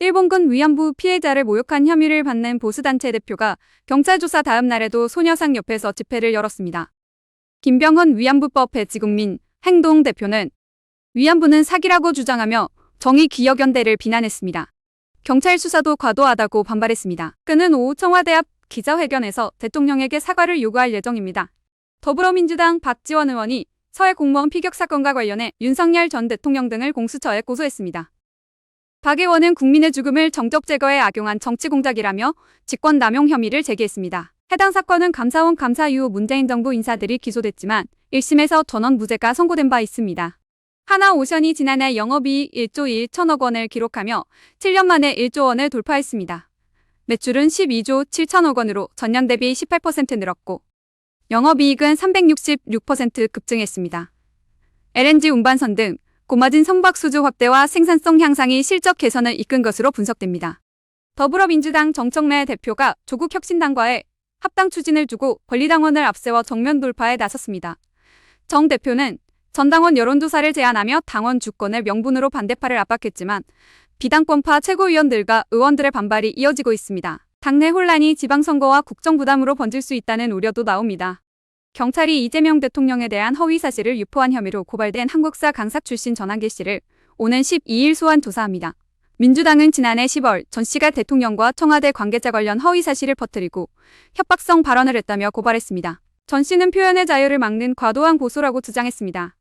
일본군 위안부 피해자를 모욕한 혐의를 받는 보수단체 대표가 경찰 조사 다음 날에도 소녀상 옆에서 집회를 열었습니다. 김병헌 위안부법 배지국민 행동 대표는 위안부는 사기라고 주장하며 정의 기억연대를 비난했습니다. 경찰 수사도 과도하다고 반발했습니다. 그는 오후 청와대 앞 기자회견에서 대통령에게 사과를 요구할 예정입니다. 더불어민주당 박지원 의원이 서해 공무원 피격 사건과 관련해 윤석열 전 대통령 등을 공수처에 고소했습니다. 박 의원은 국민의 죽음을 정적 제거에 악용한 정치 공작이라며 직권 남용 혐의를 제기했습니다. 해당 사건은 감사원 감사 이후 문재인 정부 인사들이 기소됐지만 1심에서 전원 무죄가 선고된 바 있습니다. 하나오션이 지난해 영업이익 1조 1천억 원을 기록하며 7년 만에 1조 원을 돌파했습니다. 매출은 12조 7천억 원으로 전년 대비 18% 늘었고 영업이익은 366% 급증했습니다. LNG 운반선 등 고마진 선박 수주 확대와 생산성 향상이 실적 개선을 이끈 것으로 분석됩니다. 더불어민주당 정청래 대표가 조국 혁신당과의 합당 추진을 두고 권리당원을 앞세워 정면 돌파에 나섰습니다. 정 대표는 전당원 여론조사를 제안하며 당원 주권을 명분으로 반대파를 압박했지만 비당권파 최고위원들과 의원들의 반발이 이어지고 있습니다. 당내 혼란이 지방선거와 국정 부담으로 번질 수 있다는 우려도 나옵니다. 경찰이 이재명 대통령에 대한 허위 사실을 유포한 혐의로 고발된 한국사 강사 출신 전한계 씨를 오는 12일 소환 조사합니다. 민주당은 지난해 10월 전 씨가 대통령과 청와대 관계자 관련 허위 사실을 퍼뜨리고 협박성 발언을 했다며 고발했습니다. 전 씨는 표현의 자유를 막는 과도한 고소라고 주장했습니다.